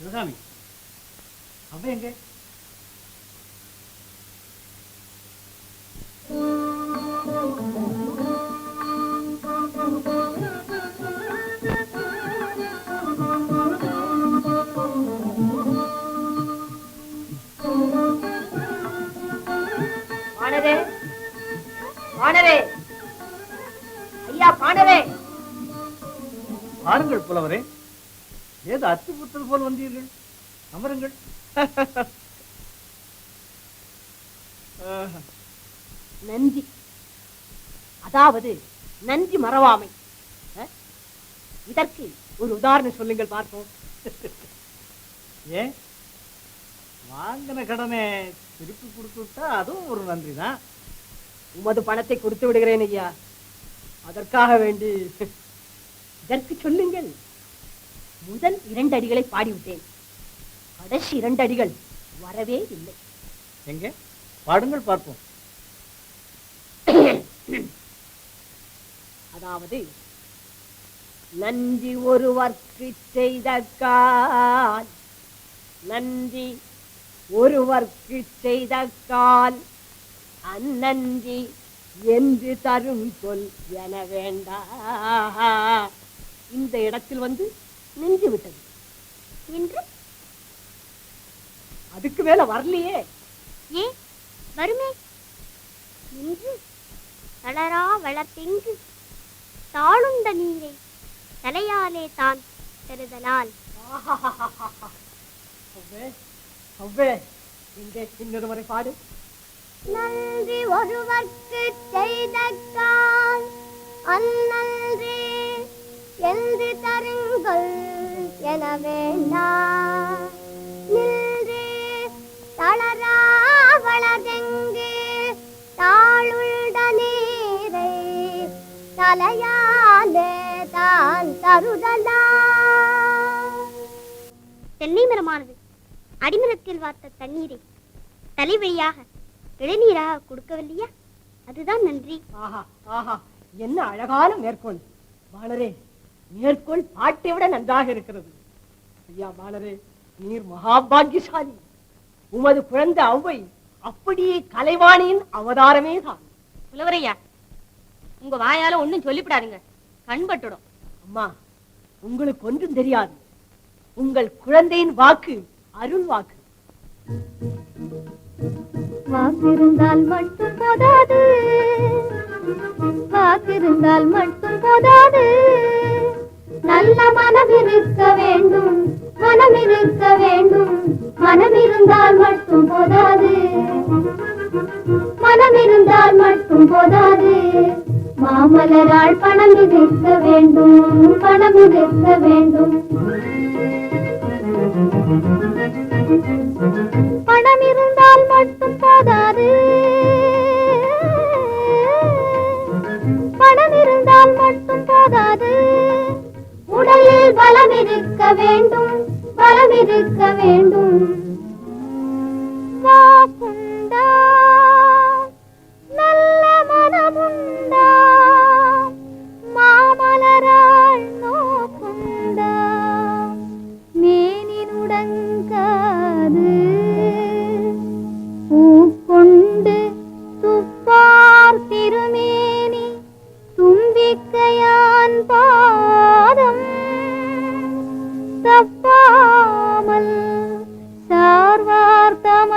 சிவகாமி. அவ எங்க? பாணரே பாணரே ஐயா பாணரே பாருங்கள் புலவரே. ஏதோ அச்சுறுத்தல் போல் வந்தீர்கள். அமருங்கள். நன்றி. அதாவது நன்றி மறவாமை? இதற்கு ஒரு உதாரணம் சொல்லுங்கள் பார்ப்போம். ஏன் வாங்கின கடனை திருப்பி கொடுத்து விட்டா அதுவும் ஒரு நன்றி தான் உமது பணத்தை கொடுத்து விடுகிறேன் ஐயா. அதற்காக வேண்டி. இதற்கு சொல்லுங்கள். முதல் இரண்டு அடிகளை பாடிவிட்டேன். கடைசி இரண்டு அடிகள் வரவே இல்லை. எங்க? பாடுங்கள் பார்ப்போம். அதாவது நன்றி ஒருவர்க்கு செய்த கால் நன்றி ஒருவர்க்கு செய்த கால் அந்நன்றி என்று தரும் சொல் என வேண்டா. இந்த இடத்தில் வந்து நின்று விட்டது என்று அதுக்கு மேல வரலையே. ஏன் வருமே நின்று தளரா வளர்த்தெங்கு? தாழுந்த நீரை தலையாலே தான் பெறுதலால் இன்னொரு முறை பாடு. நன்றி ஒருவர்க்கு செய்த கால் அந்நன்றி என்று தருங்கள். என வேண்டா நின்று தளரா நீரை தலையாலே தான் தருதலா? தென்னை மரமானது அடிமரத்தில் வார்த்த தண்ணீரை தலை வழியாக இளநீராக கொடுக்கவில்லையா? அதுதான் நன்றி. ஆஹா ஆஹா என்ன அழகான மேற்கோள். பாலரே மேற்கோள் பாட்டை விட நன்றாக இருக்கிறது. ஐயா பாலரே நீர் மகாபாகியசாலி உமது குழந்தை அவ்வை அப்படியே கலைவாணியின் அவதாரமே தான். புலவரையா உங்க வாயால ஒண்ணும் சொல்லிவிடாதீங்க கண்பட்டுடும் அம்மா உங்களுக்கு ஒன்றும் தெரியாது. உங்கள் குழந்தையின் வாக்கு அருள் வாக்கு. வாக்கிருந்தால் மட்டும் போதாது. வாக்கிருந்தால் மட்டும் போதாது. நல்ல மனம் இருக்க வேண்டும். மனம் இருக்க வேண்டும். மனம் இருந்தால் மட்டும் போதாது. மனம் இருந்தால் மட்டும் போதாது. மாமலரால் பணம் இருக்க வேண்டும். பணம் இருக்க வேண்டும். பணம் இருந்தால் மட்டும் போதாது. பணம் இருந்தால் மட்டும் போதாது. பலமிருக்க வேண்டும் பலமிருக்க வேண்டும். வாக்குண்டா நல்ல மனமுண்டா மாமலரால் நோக்குண்டா.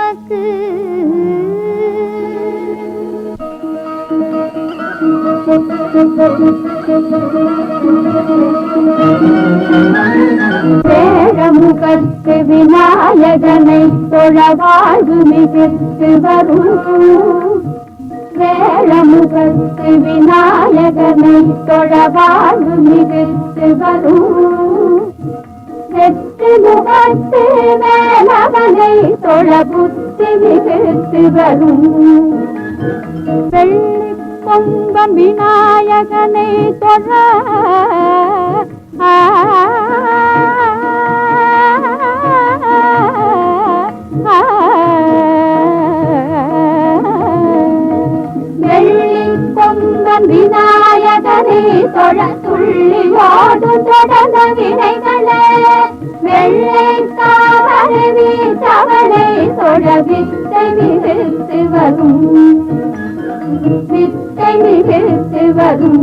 சார்வார் தமக்கு வேழமுகத்து விநாயகனை தொழ வாழ்வு மிகுத்து வரும் வேழமுகத்து விநாயகனை தொழ வாழ்வு மிகுத்து வரும் வெற்றி முகத்து தொழ புத்தி மிகுத்து வரும் வெள்ளி பொங்கம் விநாயகனை தொழ வெள்ளி பொங்கம் விநாயகனை தொழ துள்ளி ஓடு தொடங்க வினைகள். வெள்ளை தாமரை தவளை தொழ வித்தை வரும் வித்தை விரித்து வரும்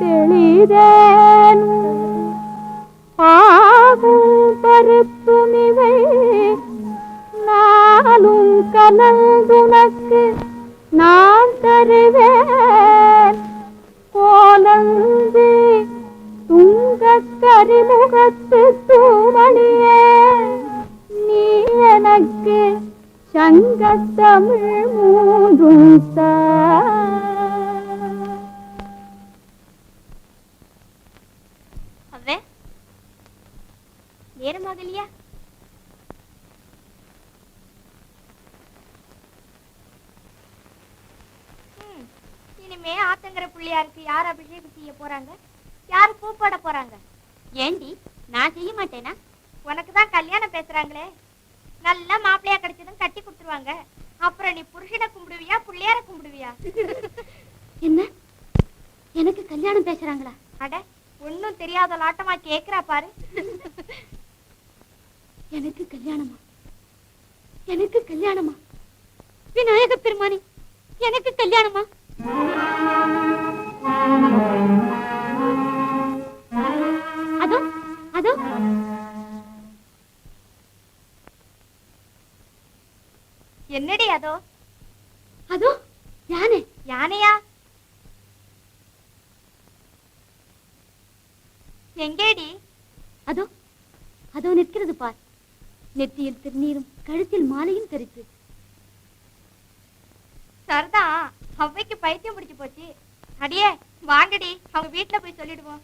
தெளிதேனும் எனக்கு சங்கத்தமிழ் மூன்றும் தா அவ்வே நேரமாகலையா இனிமே ஆத்தங்கர பிள்ளையாருக்கு யார் அபிஷேகம் செய்ய போறாங்க? யார் பூ போட போறாங்க? ஏண்டி நான் செய்ய மாட்டேனா? உனக்கு தான் கல்யாணம் பேசுறாங்களே. நல்ல மாப்பிள்ளையா கிடைச்சதும் கட்டி கொடுத்துருவாங்க. அப்புறம் நீ புருஷனை கும்பிடுவியா பிள்ளையார கும்பிடுவியா? என்ன? எனக்கு கல்யாணம் பேசுறாங்களா? அட ஒன்னும் தெரியாத லாட்டமா கேக்குறா பாரு. எனக்கு கல்யாணமா? எனக்கு கல்யாணமா? விநாயக பெருமானி எனக்கு கல்யாணமா? எங்கேடி? அதோ அதோ நிற்கிறது பார். நெத்தியில் திருநீரும் கழுத்தில் மாலையும் தரித்து சரதா அவ்வைக்கு பைத்தியம் பிடிச்சு போச்சு. அடியே வாங்கடி அவங்க வீட்டுல போய் சொல்லிடுவோம்.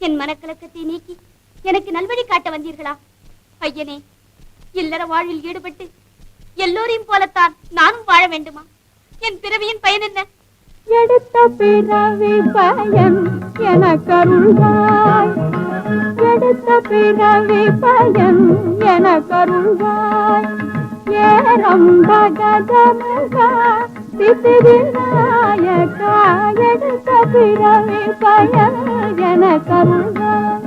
என் மனக்கலக்கத்தை நீக்கி எனக்கு நல்வழி காட்ட வந்தீர்களா? ஐயனே இல்லற வாழ்வில் ஈடுபட்டு எல்லோரையும் போலத்தான் நானும் வாழ வேண்டுமா? என் பிறவியின் பயன் என்ன? எடுத்த பிறவி பயன் எனக்கருள்வாய் எடுத்த பிறவி பயன் எனக்கருள்வாய் ஏரம்பகதமுகா சித்திவிநாயகா எடுத்த பிறவி பயன் எனக்கருள்வாய்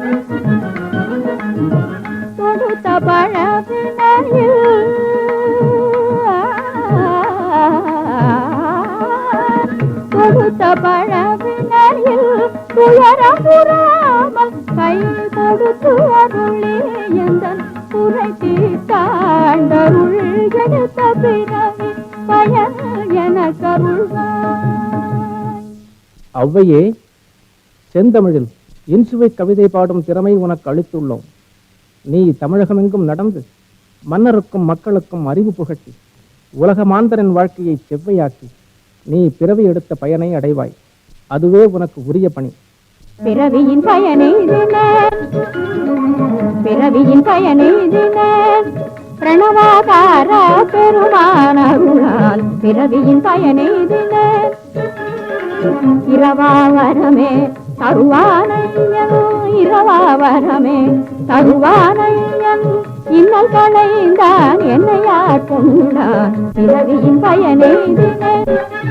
தொடுத்த பழவினையில் எந்தன் எடுத்த பிறவி பயன் ஔவையே செந்தமிழில் இன்சுவை கவிதை பாடும் திறமை உனக்கு அளித்துள்ளோம். நீ தமிழகமெங்கும் நடந்து மன்னருக்கும் மக்களுக்கும் அறிவு புகட்டி உலக மாந்தரின் வாழ்க்கையை செவ்வையாக்கி நீ பிறவி எடுத்த பயனை அடைவாய். அதுவே உனக்கு உரிய பணி. பிறவியின் பயனெய்தினேன் பிறவியின் பயனெய்தினேன் பிரணவாகார பெருமானருளால் பிறவியின் பயனெய்தினேன் இரவாவரமே தருவானையன் இரவாவரமே தருவானையன். இன்னல் களைந்தான் என்னையார் கொண்டான்? பிறவியின் பயனெய்தினேன்